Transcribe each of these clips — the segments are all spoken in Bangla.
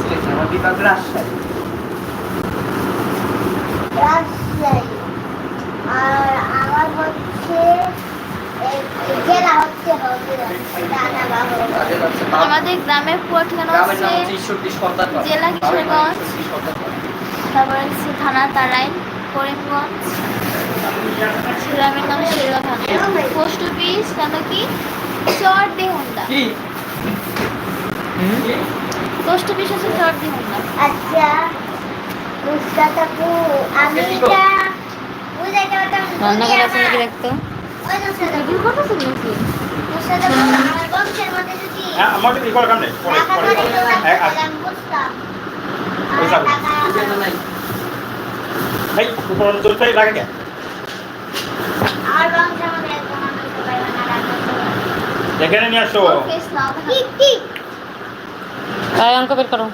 সিলেট না, আমার বিভাগ রাজশাহী। রাজশাহী। আর আমার হচ্ছে জেলা আমাদের গ্রামের পুরো ঠিকানা হচ্ছে। জেলা কিশোরগঞ্জ। তারপরে হচ্ছে থানা তারাইন করিমগঞ্জ। গ্রামের নাম শেরবা থানা পোস্ট অফিস নাম কি? চর দেহুন্দা কি? কি? পোস্ট অফিস হচ্ছে চর দেহুন্দা আচ্ছা নুসরাত আপু আমি? এটা ভিডিও যদি হ্যাঁ কাম নেই। হ্যাঁ, উপর লাগে কে? এখানে নিয়ে আসো। তাই অঙ্ক বের করো।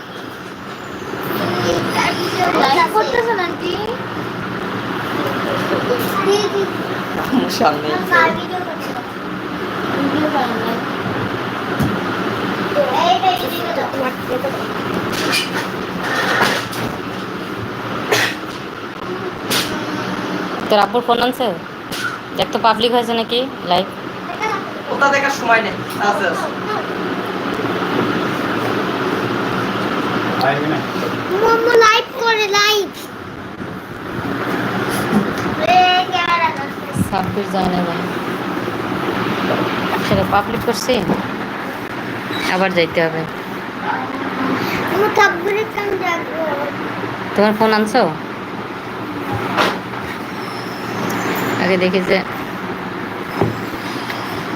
সামনে। তোর আপুর ফোন আনছে? দেখ তো পাবলিক হয়েছে নাকি? লাইভ ওটা দেখার সময় নেই। মোমো লাইভ করে লাইভ রে ক্যামেরা করছে যায় না যায় সেটা পাবলিক করছি? আবার যাইতে হবে। তোমার ফোন আনছো? আগে দেখি যে